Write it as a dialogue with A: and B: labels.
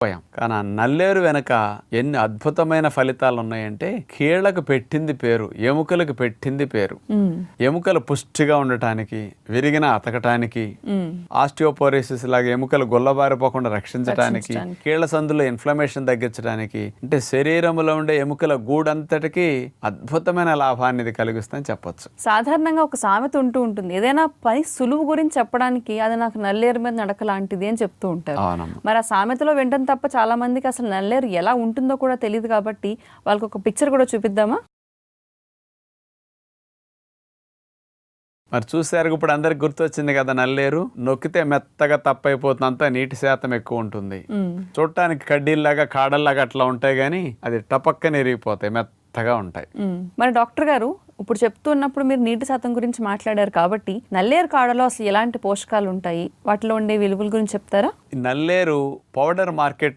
A: పోయాం కానీ ఆ నల్లేరు వెనక ఎన్ని అద్భుతమైన ఫలితాలు ఉన్నాయంటే కీళ్ళకు పెట్టింది పేరు ఎముకలకు పెట్టింది పేరు. ఎముకలు పుష్టిగా ఉండటానికి విరిగిన అతకటానికి. ఆస్టియోపోరోసిస్ లాగా ఎముకలు గుల్లబారిపోకుండా రక్షించడానికి. కీళ్ళ సందులో ఇన్ఫ్లమేషన్ తగ్గించడానికి అంటే శరీరంలో ఉండే ఎముకల గూడంతటికి అద్భుతమైన లాభాన్ని ఇది కలిగిస్తుందని చెప్పొచ్చు
B: సాధారణంగా ఒక సామెత ఉంటూ ఉంటుంది ఏదైనా పని సులువు గురించి చెప్పడానికి అది నాకు నల్లేరు మీద నడక లాంటిది అని చెప్తూ ఉంటారు మరి ఆ సామెతలో వింటం తప్ప చాలా మందికి అసలు నల్లేరు ఎలా ఉంటుందో కూడా తెలియదు కాబట్టి వాళ్ళకి ఒక పిక్చర్ కూడా చూపిద్దామా
A: మరి చూసారు ఇప్పుడు అందరికి గుర్తొచ్చింది కదా నల్లేరు నొక్కితే మెత్తగా తప్పైపోతుంది అంతా నీటి శాతం ఎక్కువ ఉంటుంది. చూడటానికి కడ్డీల్లాగా కాడల్లాగా అట్లా ఉంటాయి కానీ అది టపక్కన ఎరిగిపోతాయి మెత్తగా ఉంటాయి.
B: మరి డాక్టర్ గారు ఇప్పుడు చెప్తున్నప్పుడు మీరు నీటి శాతం గురించి మాట్లాడారు కాబట్టి నల్లేరు కాడలో అసలు ఎలాంటి పోషకాలు ఉంటాయి? వాటిలో ఉండే విలువల గురించి చెప్తారా?
A: నల్లేరు పౌడర్ మార్కెట్